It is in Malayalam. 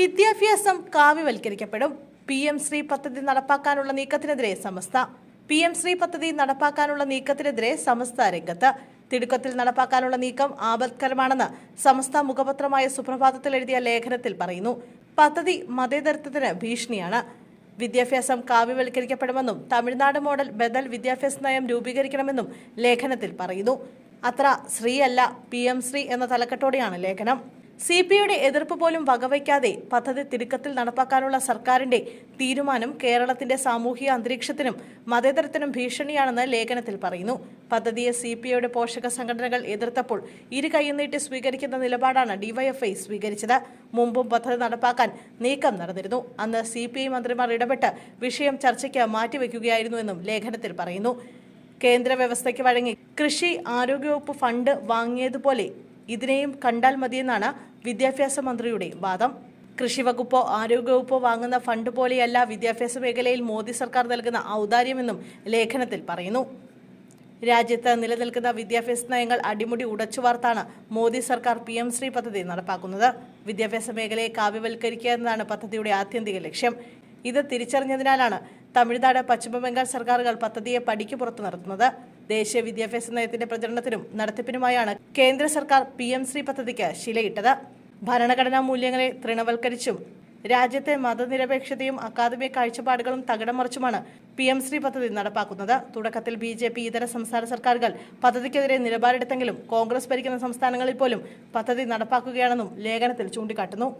വിദ്യാഭ്യാസം കാവ്യവൽക്കരിക്കപ്പെടും. പി എം ശ്രീ പദ്ധതി നടപ്പാക്കാനുള്ള നീക്കത്തിനെതിരെ സമസ്ത. പി എം ശ്രീ പദ്ധതി നടപ്പാക്കാനുള്ള നീക്കത്തിനെതിരെ സമസ്ത രംഗത്ത്. തിടുക്കത്തിൽ നടപ്പാക്കാനുള്ള നീക്കം ആപത്കരമാണെന്ന് സമസ്ത മുഖപത്രമായ സുപ്രഭാതത്തിൽ എഴുതിയ ലേഖനത്തിൽ പറയുന്നു. പദ്ധതി മതേതരത്വത്തിന് ഭീഷണിയാണ്. വിദ്യാഭ്യാസം കാവ്യവൽക്കരിക്കപ്പെടുമെന്നും തമിഴ്നാട് മോഡൽ ബദൽ വിദ്യാഭ്യാസ നയം രൂപീകരിക്കണമെന്നും ലേഖനത്തിൽ പറയുന്നു. അത്ര ശ്രീയല്ല പി എം ശ്രീ എന്ന തലക്കെട്ടോടെയാണ് ലേഖനം. സി പി യുടെ എതിർപ്പ് പോലും വകവയ്ക്കാതെ പദ്ധതി തിടുക്കത്തിൽ നടപ്പാക്കാനുള്ള സർക്കാരിന്റെ തീരുമാനം കേരളത്തിന്റെ സാമൂഹിക അന്തരീക്ഷത്തിനും മതേതരത്തിനും ഭീഷണിയാണെന്ന് ലേഖനത്തിൽ പറയുന്നു. പദ്ധതിയെ സി പി ഐയുടെ പോഷക സംഘടനകൾ എതിർത്തപ്പോൾ ഇരു കൈയും നീട്ടി സ്വീകരിക്കുന്ന നിലപാടാണ് ഡിവൈഎഫ്ഐ സ്വീകരിച്ചത്. മുമ്പും പദ്ധതി നടപ്പാക്കാൻ നീക്കം നടന്നിരുന്നു. അന്ന് സി പി ഐ മന്ത്രിമാർ ഇടപെട്ട് വിഷയം ചർച്ചയ്ക്ക് മാറ്റിവെക്കുകയായിരുന്നുവെന്നും ലേഖനത്തിൽ പറയുന്നു. കേന്ദ്ര വ്യവസ്ഥയ്ക്ക് വഴങ്ങി കൃഷി ആരോഗ്യവകുപ്പ് ഫണ്ട് വാങ്ങിയതുപോലെ ഇതിനെയും കണ്ടാൽ മതിയെന്നാണ് വിദ്യാഭ്യാസ മന്ത്രിയുടെ വാദം. കൃഷി വകുപ്പോ ആരോഗ്യവകുപ്പോ വാങ്ങുന്ന ഫണ്ട് പോലെയല്ല വിദ്യാഭ്യാസ മേഖലയിൽ മോദി സർക്കാർ നൽകുന്ന ഔദാര്യമെന്നും ലേഖനത്തിൽ പറയുന്നു. രാജ്യത്ത് നിലനിൽക്കുന്ന വിദ്യാഭ്യാസ നയങ്ങൾ അടിമുടി ഉടച്ചു വാർത്താണ് മോദി സർക്കാർ പി എം ശ്രീ പദ്ധതി നടപ്പാക്കുന്നത്. വിദ്യാഭ്യാസ മേഖലയെ കാവ്യവൽക്കരിക്കുക എന്നതാണ് പദ്ധതിയുടെ ആത്യന്തിക ലക്ഷ്യം. ഇത് തിരിച്ചറിഞ്ഞതിനാലാണ് തമിഴ്നാട് പശ്ചിമബംഗാൾ സർക്കാരുകൾ പദ്ധതിയെ പടിക്ക് പുറത്തു നടത്തുന്നത്. ദേശീയ വിദ്യാഭ്യാസ നയത്തിന്റെ പ്രചരണത്തിനും നടത്തിപ്പിനുമായാണ് കേന്ദ്ര സർക്കാർ പി എം ശ്രീ പദ്ധതിക്ക് ശിലയിട്ടത്. ഭരണഘടനാ മൂല്യങ്ങളെ തൃണവൽക്കരിച്ചും രാജ്യത്തെ മതനിരപേക്ഷതയും അക്കാദമിക കാഴ്ചപ്പാടുകളും തകിടം മറിച്ചുമാണ് പി എം ശ്രീ പദ്ധതി നടപ്പാക്കുന്നത്. തുടക്കത്തിൽ ബി ജെ പി ഇതര സംസ്ഥാന സർക്കാരുകൾ പദ്ധതിക്കെതിരെ നിലപാടെടുത്തെങ്കിലും കോൺഗ്രസ് ഭരിക്കുന്ന സംസ്ഥാനങ്ങളിൽ പോലും പദ്ധതി നടപ്പാക്കുകയാണെന്നും ലേഖനത്തിൽ ചൂണ്ടിക്കാട്ടുന്നു.